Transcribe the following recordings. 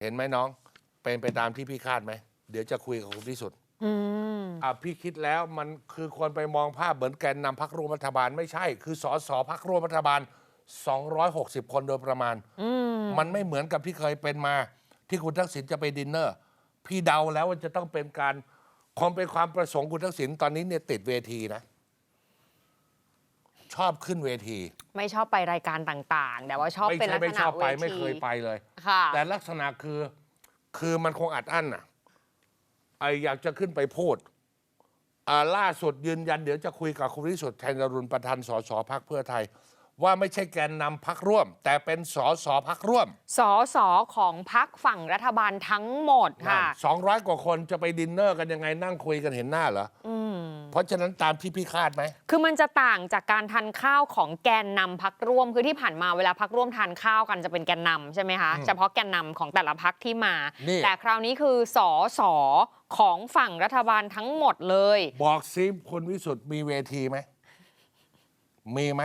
เห็นไหมน้อง เป็นไปตามที่พี่คาดไหม เดี๋ยวจะคุยกับคุณที่สุดอืมอะพี่คิดแล้วมันคือควรไปมองภาพเหมือนแกนนำพักร่วมรัฐบาลไม่ใช่ คือสอสอพักร่วมรัฐบาล 260 คนโดยประมาณ อืมมันไม่เหมือนกับที่เคยเป็นมา ที่คุณทักษิณจะไปดินเนอร์ พี่เดาแล้วว่าจะต้องเป็นการคงเป็นความประสงค์คุณทักษิณตอนนี้เนี่ยติดเวทีนะ ชอบขึ้นเวที ไม่ชอบไปรายการต่างๆ แต่ว่าชอบไม่เป็นใช่ลักไม่ษชณะอบเวไปทีไม่เคยไปเลย ค่ะ แต่ลักษณะคือ คือมันคงอัดอั้นอะไออยากจะขึ้นไปพูดอ่าล่าสุดยืนยันเดี๋ยวจะคุยกับคุณวิสุทธิ์แทนนรุณประธานสสพักเพื่อไทย ว่าไม่ใช่แกนนำพักร่วม แต่เป็นสสพักร่วมสอสอของพักฝั่งรัฐบาลทั้งหมดค่ะ สองร้อยกว่าคนจะไปดินเนอร์กันยังไงนั่งคุยกันเห็นหน้าเหรออืมเพ ราะฉะนั้นตามที่พี่คาดไหม คือมันจะต่างจากการทานข้าวของแกนนำพักร่วม คือที่ผ่านมาเวลาพักร่วมทานข้าวกันจะเป็นแกนนำใช่ไหมคะ เฉพาะแกนนำของแต่ละพักที่มานี่แต่คราวนี้คือสอสอของฝั่งรัฐบาลทั้งหมดเลย บอกซิคุณวิสุทธ์มีเวทีไหม มีไหม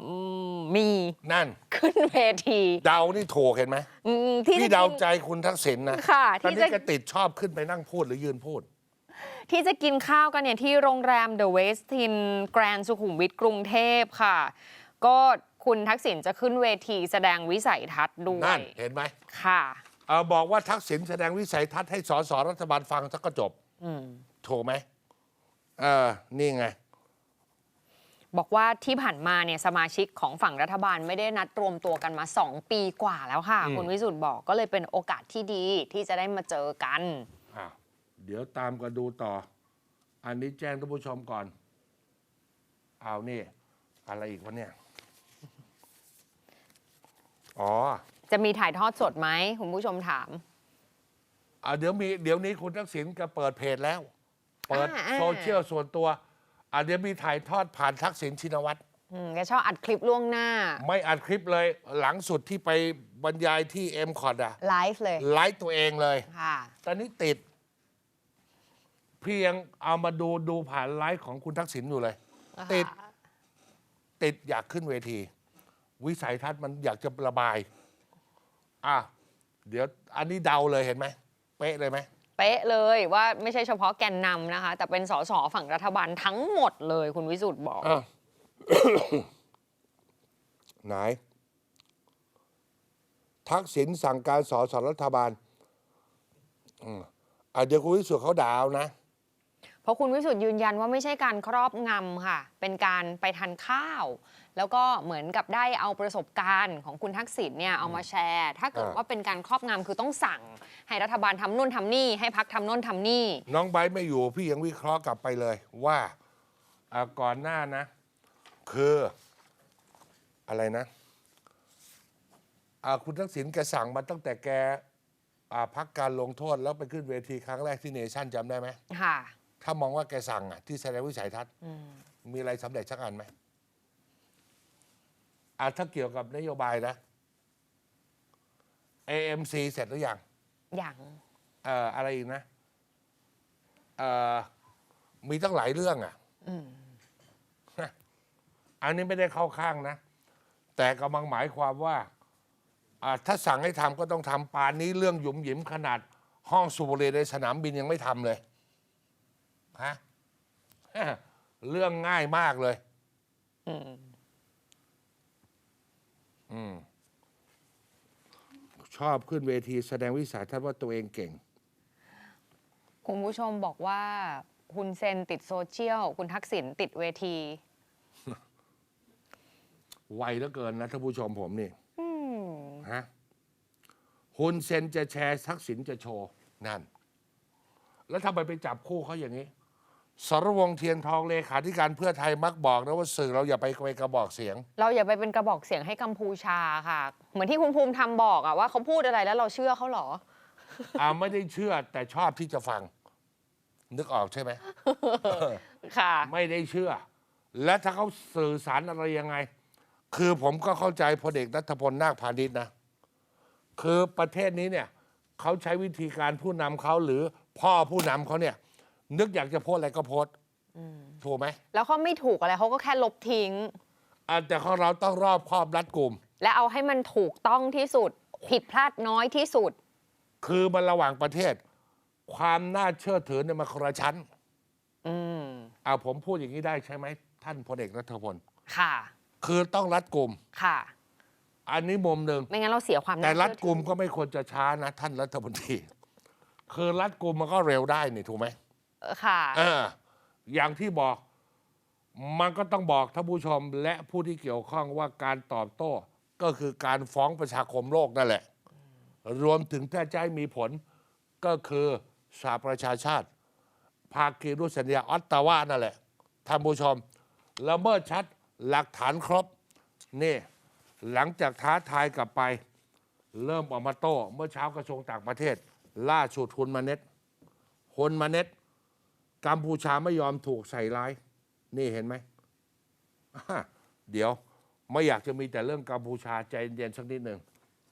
อืมมีนั่น ขึ้นเวที เดานี่ถูกเห็นไหมอืมที่พี่จะเดากินใจคุณทักษิณนะค่ะตอนที่นี้จะแกติดชอบขึ้นไปนั่งพูดหรือยืนพูด ที่จะกินข้าวกันเนี่ยที่โรงแรม The Westin Grand สุขุมวิทกรุงเทพค่ะ ก็คุณทักษิณจะขึ้นเวทีแสดงวิสัยทัศน์ด้วนั่นยเห็นไหมค่ะ เออบอกว่าทักษิณแสดงวิสัยทัศน์ให้สสรัฐบาลฟังสักก็จบอืม ถูกไหมเออนี่ไง บอกว่าที่ผ่านมาเนี่ยสมาชิกของฝั่งรัฐบาลไม่ได้นัดรวมตัวกันมา 2 ปีกว่าแล้วค่ะอืมคุณวิสุทธ์บอกก็เลยเป็นโอกาสที่ดีที่จะได้มาเจอกันอะ เดี๋ยวตามกันดูต่อ อันนี้แจ้งท่านผู้ชมก่อน เอานี่ อะไรอีกวะเนี่ย อ๋อ จะมีถ่ายทอดสดไหมคุณผู้ชมถาม อะเดี๋ยวมีเดี๋ยวนี้คุณทักษิณก็เปิดเพจแล้ว เปิดอ่าอ่า โซเชียลส่วนตัว อะเดี๋ยวมีถ่ายทอดผ่านทักษิณชินวัตร อืมแกชอบอัดคลิปล่วงหน้าไม่อัดคลิปเลย หลังสุดที่ไปบรรยายที่เอ็มคอดอะไลฟ์เลยไลฟ์ตัวเองเลย ค่ะ ตอนนี้ติด พี่ยังเอามาดูดูผ่านไลฟ์ของคุณทักษิณอยู่เลย ติด ติดอยากขึ้นเวที วิสัยทัศน์มันอยากจะระบาย อะ เดี๋ยวอันนี้เดาเลยเห็นไหม เป๊ะเลยไหม เป๊ะเลยว่าไม่ใช่เฉพาะแกนนำนะคะ แต่เป็นสสฝั่งรัฐบาลทั้งหมดเลยคุณวิสุทธ์บอกอ้าวไหน ทักษิณสั่งการสอสอรัฐบาล อืมอะเดี๋ยวคุณวิสุทธิ์เขาด่าเอานะ เพราะคุณวิสุทธ์ยืนยันว่าไม่ใช่การครอบงำค่ะ เป็นการไปทานข้าว แล้วก็เหมือนกับได้เอาประสบการณ์ของคุณทักษิณเนี่ยเอามาแชร์ ถ้าเกิดอ่าว่าเป็นการครอบงำคือต้องสั่ง ให้รัฐบาลทำนู่นทำนี่ ให้พักทำนู่นทำนี่ น้องไบร์ทไม่อยู่พี่ยังวิเคราะห์กลับไปเลยว่าอ่าก่อนหน้านะ คืออะไรนะอ่าคุณทักษิณแกสั่งมาตั้งแต่แกอ่าพักการลงโทษแล้วไปขึ้นเวทีครั้งแรกที่เนชั่นจำได้ไหมค่ะ ถ้ามองว่าแกสั่งอะที่แสดงวิสัยทัศน์อืมมีอะไรสำเร็จสักอันไหมอ่าถ้าเกี่ยวกับนโยบายนะ AMC เสร็จหรือยังอย่างเอ่ออะไรอีกนะเอ่อมีตั้งหลายเรื่องอะอืมอันนี้ไม่ได้เข้าข้างนะ แต่กำลังหมายความว่าอ่าถ้าสั่งให้ทำก็ต้องทำปานนี้เรื่องหยุมหยิมขนาดห้องสูบบุหรี่ในสนามบินยังไม่ทำเลย ฮะเรื่องง่ายมากเลย อืมอืมชอบขึ้นเวทีแสดงวิสัยทัศน์ว่าตัวเองเก่ง คุณผู้ชมบอกว่า คุณเซนติดโซเชียล คุณทักษิณติดเวที ไวเหลือเกินนะท่านผู้ชมผมนี่อืมฮะฮุนเซนจะแชร์ทักษิณจะโชว์ นั่น แล้วทำไมไปจับคู่เขาอย่างนี้ สรวงศ์เทียนทองเลขาธิการเพื่อไทยมักบอกนะว่าสื่อเราอย่าไปไปกระบอกเสียง เราอย่าไปเป็นกระบอกเสียงให้กัมพูชาค่ะ เหมือนที่คุณภูมิธรรมบอกอะว่าเขาพูดอะไรแล้วเราเชื่อเขาเหรออ่าไม่ได้เชื่อแต่ชอบที่จะฟัง นึกออกใช่ไหมค่ะ ไม่ได้เชื่อ และถ้าเขาสื่อสารอะไรยังไง คือผมก็เข้าใจพลเอกนัทพลนาคพาณิชย์นะ คือประเทศนี้เนี่ยเขาใช้วิธีการผู้นำเขาหรือพ่อผู้นำเขาเนี่ย นึกอยากจะโพสต์อะไรก็โพสต์ถูกไหมแล้วเขาไม่ถูกอะไรเขาก็แค่ลบทิ้งอะแต่ของเราต้องรอบครอบรัดกลุ่ม และเอาให้มันถูกต้องที่สุด ผิดพลาดน้อยที่สุด คือมันระหว่างประเทศ ความน่าเชื่อถือเนี่ยมันคนละชั้นอืมเอาผมพูดอย่างนี้ได้ใช่ไหม ท่านพลเอกรัฐพลค่ะ คือต้องรัดกลุ่มค่ะ อันนี้มุมหนึ่งไม่งั้นเราเสียความแต่น่ารัดเชื่อถือกลุ่มก็ไม่ควรจะช้านะ ท่านรัฐมนตรีคือรัดกลุ่มมันก็เร็วได้นี่ถูกไหมเออ ค่ะ เอออย่างที่บอก มันก็ต้องบอกท่านผู้ชมและผู้ที่เกี่ยวข้องว่าการตอบโต้ ก็คือการฟ้องประชาคมโลกนั่นแหละ รวมถึงถ้าจะให้มีผลก็คือสหประชาชาติ ภาคีรูสัญญาออตตาวานั่นแหละท่านผู้ชมละเมิดชัดหลักฐานครบ นี่ หลังจากท้าทายกลับไป เริ่มออกมาโต้ เมื่อเช้ากระทรวงต่างประเทศ ล่าสุดฮุนมาเน็ตฮุนมาเน็ต กัมพูชาไม่ยอมถูกใส่ร้าย นี่เห็นไหม เดี๋ยวไม่อยากจะมีแต่เรื่องกัมพูชาใจเย็นๆสักนิดหนึ่ง